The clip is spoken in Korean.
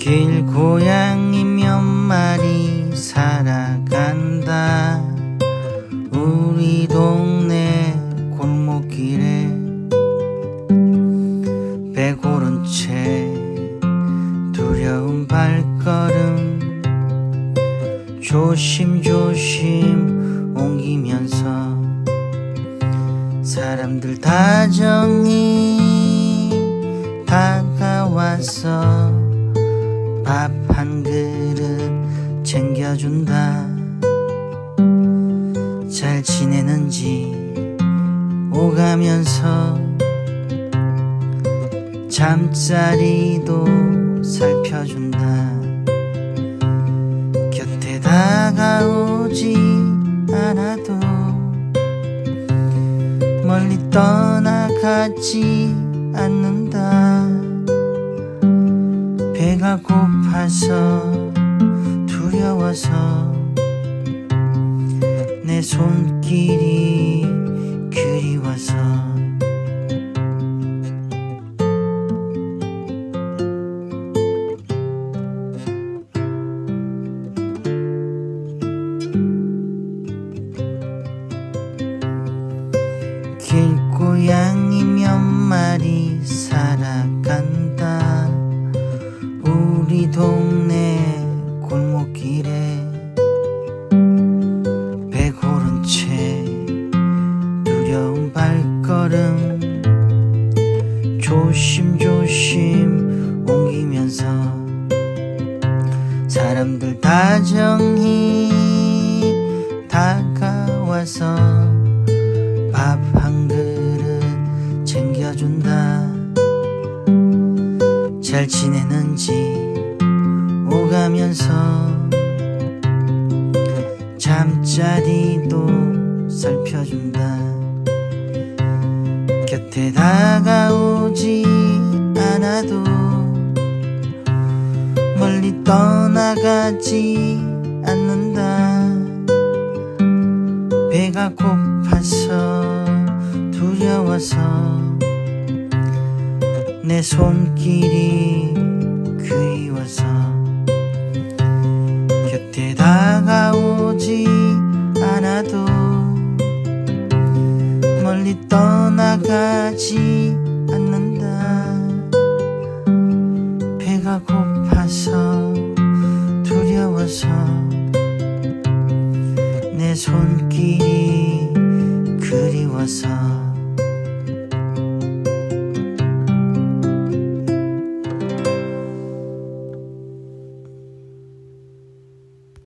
길 고양이 몇 마리 살아간다. 우리 동네 골목길에 배고른 채 두려운 발걸음 조심조심 옮기면서 사람들 다정히 챙겨준다. 잘 지내는지 오가면서 잠자리도 살펴준다. 곁에 다가오지 않아도 멀리 떠나가지 않는다. 배가 고파서 두려워서 내 손길이 그리워서 길고양이 몇 마리 살아간다. 우리 동네 길에 배고른 채 두려운 발걸음 조심조심 옮기면서 사람들 다정히 다가와서 밥 한 그릇 챙겨준다. 잘 지내는지 오가면서 잠자리도 살펴준다. 곁에 다가오지 않아도 멀리 떠나가지 않는다. 배가 고파서 두려워서 내 손길이 그리워서 곁에 다가오지 어디 떠나가지 않는다. 배가 고파서 두려워서 내 손길이 그리워서